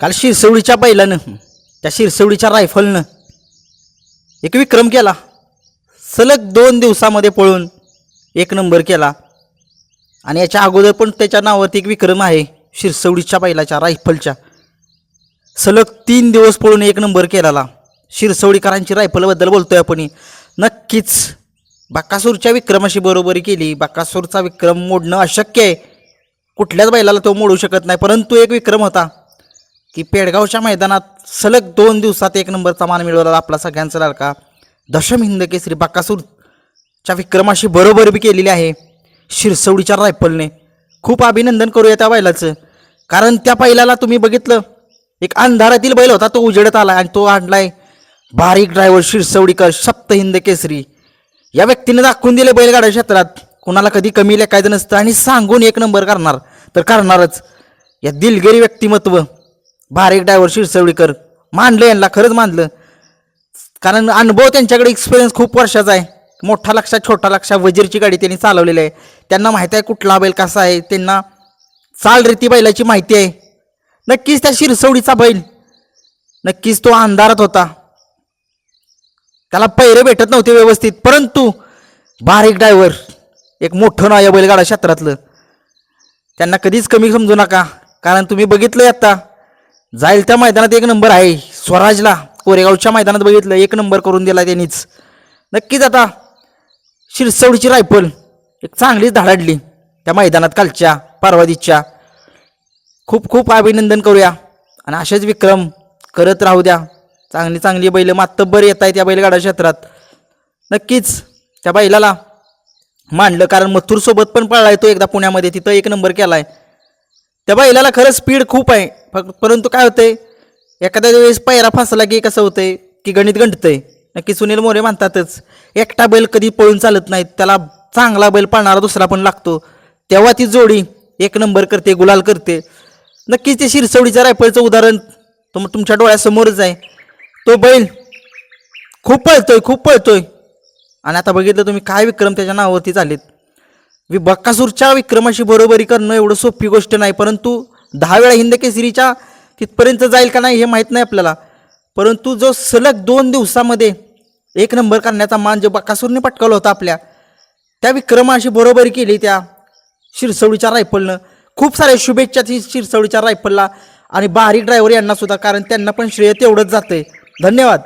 काल शिरसवडीच्या बैलानं त्या शिरसवडीच्या रायफलनं एक विक्रम केला. सलग दोन दिवसामध्ये पळून एक नंबर केला. आणि याच्या अगोदर पण त्याच्या नावावरती एक विक्रम आहे शिरसवडीच्या बैलाच्या रायफलच्या. सलग तीन दिवस पळून एक नंबर केलाला. शिरसवडीकरांची रायफलबद्दल बोलतोय आपण. नक्कीच बाकासूरच्या विक्रमाशी बरोबरी केली. बाकासूरचा विक्रम मोडणं अशक्य आहे. कुठल्याच बैलाला तो मोडू शकत नाही परंतु एक विक्रम होता. की पेडगावच्या मैदानात सलग दोन दिवसात एक नंबरचा मान मिळवला आपला सगळ्यांचा लाडका दशम हिंद केसरी बाकासूरच्या विक्रमाशी बरोबर बी केलेली आहे शिरसवडीच्या रायफलने. खूप अभिनंदन करूया त्या बैलाचं. कारण त्या बैलाला तुम्ही बघितलं एक अंधारातील बैल होता तो उजेडत आला आणि तो आणलाय बारीक ड्रायव्हर शिरसवडीकर सप्त हिंद केसरी. या व्यक्तीने दाखवून दिले बैलगाड्या क्षेत्रात. कुणाला कधी कमी लेखायचं नसतं आणि सांगून एक नंबर करणार. तर करणारच. या दिलगिरी व्यक्तिमत्व. बारीक ड्रायव्हर शिरसवडीकर. मानलं यांना खरंच मानलं. कारण अनुभव त्यांच्याकडे एक्सपिरियन्स खूप वर्षाचा आहे. मोठा लक्षा छोटा लक्षा वजीरची गाडी त्यांनी चालवलेली आहे. त्यांना माहिती आहे कुठला बैल कसा आहे. त्यांना चाल रीती बैलाची माहिती आहे. नक्कीच त्या शिरसवडीचा बैल. नक्कीच तो अंधारात होता. त्याला पैरे भेटत नव्हते व्यवस्थित. परंतु बारीक ड्रायव्हर एक मोठं नाव या बैलगाडा क्षेत्रातलं. त्यांना कधीच कमी समजू नका. कारण तुम्ही बघितलंय आता. जाईल त्या मैदानात एक नंबर आहे. स्वराजला कोरेगावच्या मैदानात बघितलं एक नंबर करून दिला त्यांनीच. नक्कीच आता शिरसवडीची रायफल एक चांगलीच धाडाडली. त्या मैदानात कालच्या पार्वतीच्या. खूप खूप अभिनंदन करूया. आणि असेच विक्रम करत राहू द्या. चांगली चांगली बैल मातब्बर येत आहेत या बैलगाडा क्षेत्रात. नक्कीच त्या बैलाला मांडलं कारण मथुरसोबत पण पळलाय तो एकदा पुण्यामध्ये. तिथं एक नंबर केला आहे त्या बैलाला खरं स्पीड खूप आहे. फक्त परंतु काय होतंय? एखाद्या वेळेस पैरा फासला की कसं होतंय? की गणित गणतंय नक्की सुनील मोरे म्हणतातच एकटा बैल कधी पळून चालत नाहीत त्याला चांगला बैल पळणारा दुसरा पण लागतो. तेव्हा ती जोडी एक नंबर करते गुलाल करते. नक्कीच ते शिरसवडीच्या रायफलचं उदाहरण तुम तुमच्या डोळ्यासमोरच आहे. तो बैल खूप पळतोय खूप पळतोय. आणि आता बघितलं तुम्ही काय विक्रम त्याच्या नावावरती झालेत वि बक्कासूरच्या विक्रमाशी बरोबरी करणं एवढं सोपी गोष्ट नाही परंतु दहा वेळा हिंद केसरीच्या तिथपर्यंत जाईल का नाही हे माहीत नाही आपल्याला. परंतु जो सलग दोन दिवसामध्ये एक नंबर करण्याचा मान जो बाकासूरने पटकावला होता आपल्या त्या विक्रमाशी बरोबरी केली त्या शिरसवडीच्या रायफलनं. खूप साऱ्या शुभेच्छा ती शिरसवडीच्या रायफलला आणि बारीक ड्रायव्हर यांना सुद्धा कारण त्यांना पण श्रेय तेवढंच जातंय. धन्यवाद.